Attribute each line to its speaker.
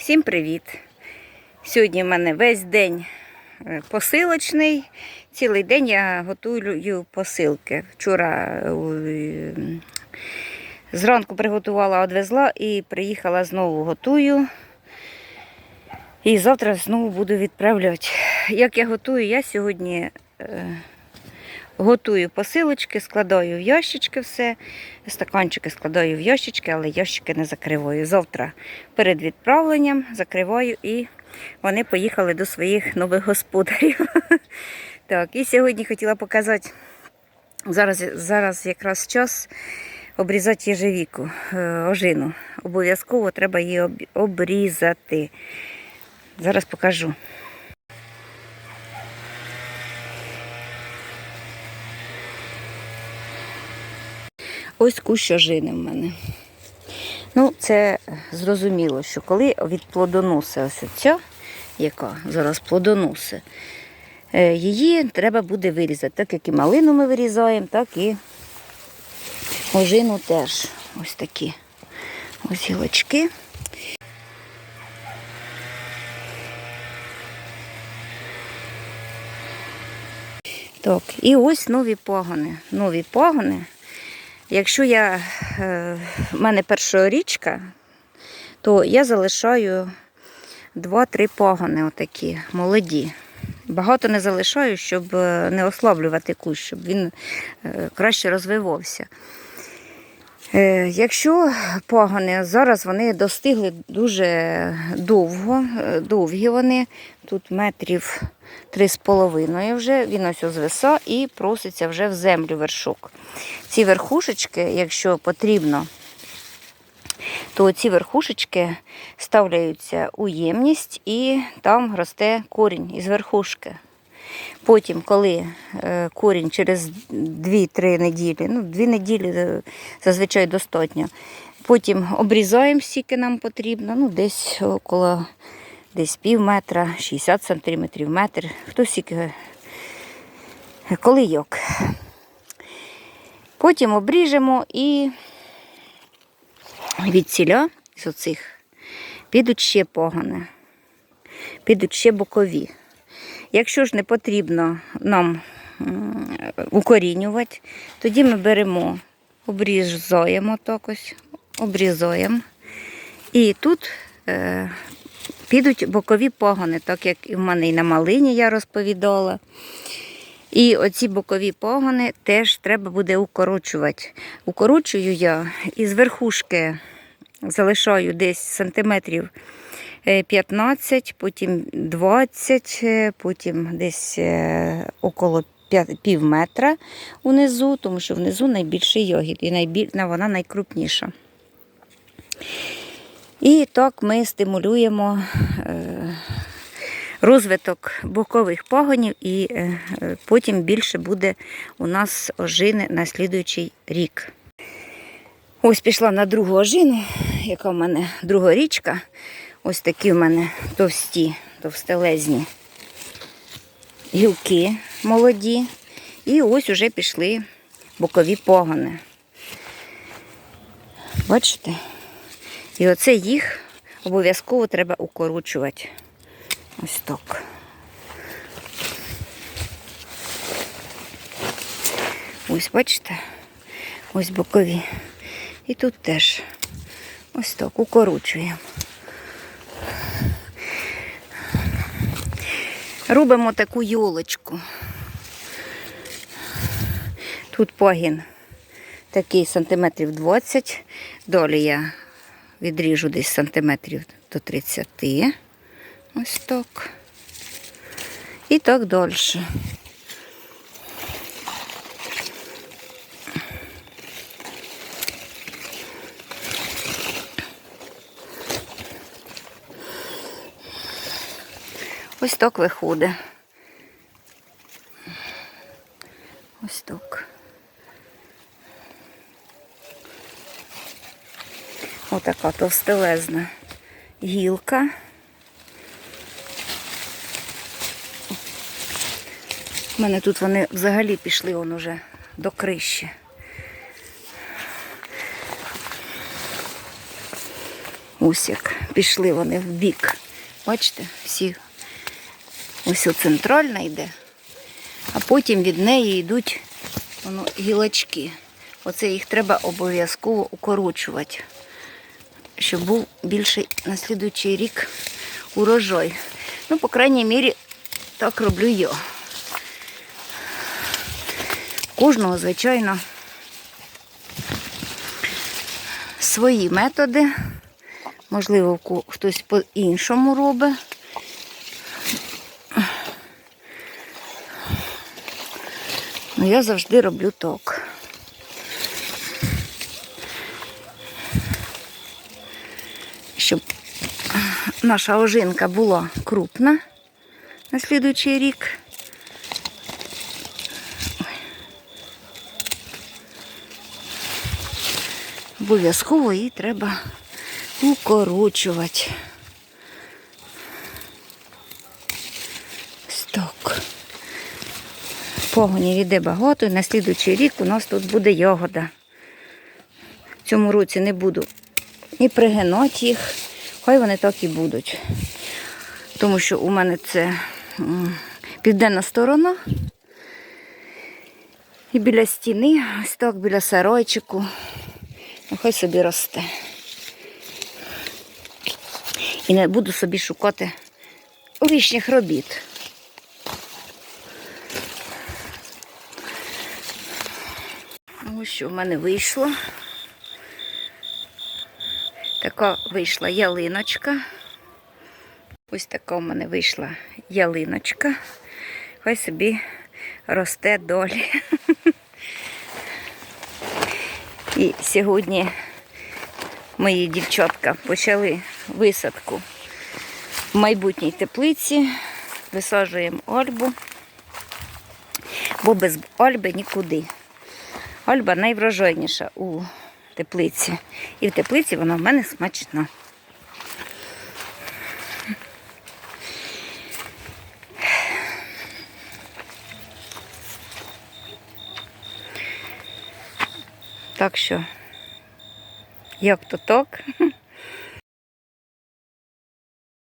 Speaker 1: Всім привіт! Сьогодні в мене весь день е, посилочний. Цілий день я готую посилки. Вчора е, зранку приготувала, одвезла і приїхала знову готую. І завтра знову буду відправляти. Як я готую, я сьогодні е, готую посилочки, складаю в ящички все. Стаканчики складаю в ящички, але ящики не закриваю. Завтра перед відправленням закриваю і вони поїхали до своїх нових господарів. Так, і сьогодні хотіла показати, зараз, зараз якраз час обрізати єжевіку, е, ожину. Обов'язково треба її обрізати. Зараз покажу. Ось кущ ожини в мене. Ну, це зрозуміло, що коли від плодоноси ось ця, яка зараз плодоноси, е, її треба буде вирізати. Так як і малину ми вирізаємо, так і ожину теж. Ось такі ось гілочки. Так, і ось нові пагони. Нові пагони. Якщо я, е, в мене перша річка, то я залишаю 2-3 пагони отакі, молоді. Багато не залишаю, щоб е, не ослаблювати кущ, щоб він е, краще розвивався. Е, Якщо пагони, зараз вони достигли дуже довго, е, довгі вони, тут метрів три з половиною вже, він ось звиса і проситься вже в землю вершок. Ці верхушечки, якщо потрібно, то ці верхушечки ставляються у ємність і там росте корінь із верхушки. Потім, коли е, корінь через 2-3 неділі, ну 2 неділі е, зазвичай достатньо, потім обрізаємо, скільки нам потрібно, ну десь около десь пів метра, 60 сантиметрів, метр, хто скільки, е, коли як. Потім обріжемо і від ціля з оцих підуть ще погани, підуть ще бокові. Якщо ж не потрібно нам укорінювати, тоді ми беремо, обрізаємо так ось. І тут е, підуть бокові погони, так як і в мене і на малині я розповідала. І оці бокові погони теж треба буде укорочувати. Укорочую я із верхушки залишаю десь сантиметрів 15, потім 20, е, потім десь е, около пів метра унизу, тому що внизу найбільший йогіт і найбіль... вона найкрупніша. І так ми стимулюємо е, розвиток бокових пагонів, і е, е, потім більше буде у нас ожини на слідуючий рік. Ось пішла на другу ожину, яка в мене друга річка. Ось такі в мене товсті, товстелезні гілки молоді. І ось уже пішли бокові погони. Бачите? І оце їх обов'язково треба укорочувати. Ось так. Ось, бачите? Ось бокові. І тут теж ось так укорочуємо. Робимо таку йолочку. Тут погін такий сантиметрів 20. Далі я відріжу десь сантиметрів до 30. Ось так. І так далі. Ось так виходить. Ось так. Отака товстелезна гілка. У мене тут вони взагалі пішли он уже до криші. Ось як пішли вони в бік. Бачите, всі ось центральна йде, а потім від неї йдуть воно, гілочки. Оце їх треба обов'язково укорочувати, щоб був більший на слідуючий рік урожай. Ну, по крайній мірі, так роблю я. Кожного, звичайно, свої методи. Можливо, хтось по-іншому робить. Ну, я завжди роблю так. Щоб наша ожинка була крупна на слідуючий рік. Обов'язково її треба укорочувати. Ось так. Погонів іде багато, і на слідуючий рік у нас тут буде ягода. В цьому році не буду ні пригинати їх, хай вони так і будуть. Тому що у мене це південна сторона. І біля стіни, ось так, біля сарайчику. Ну, хай собі росте. І не буду собі шукати лишніх робіт. Ось що в мене вийшло. Така вийшла ялиночка. Ось така в мене вийшла ялиночка. Хай собі росте долі. І сьогодні мої дівчатка почали висадку в майбутній теплиці. Висаджуємо ольбу, бо без ольби нікуди. Ольба найврожайніша у теплиці. І в теплиці вона в мене смачна. Так що, як то так.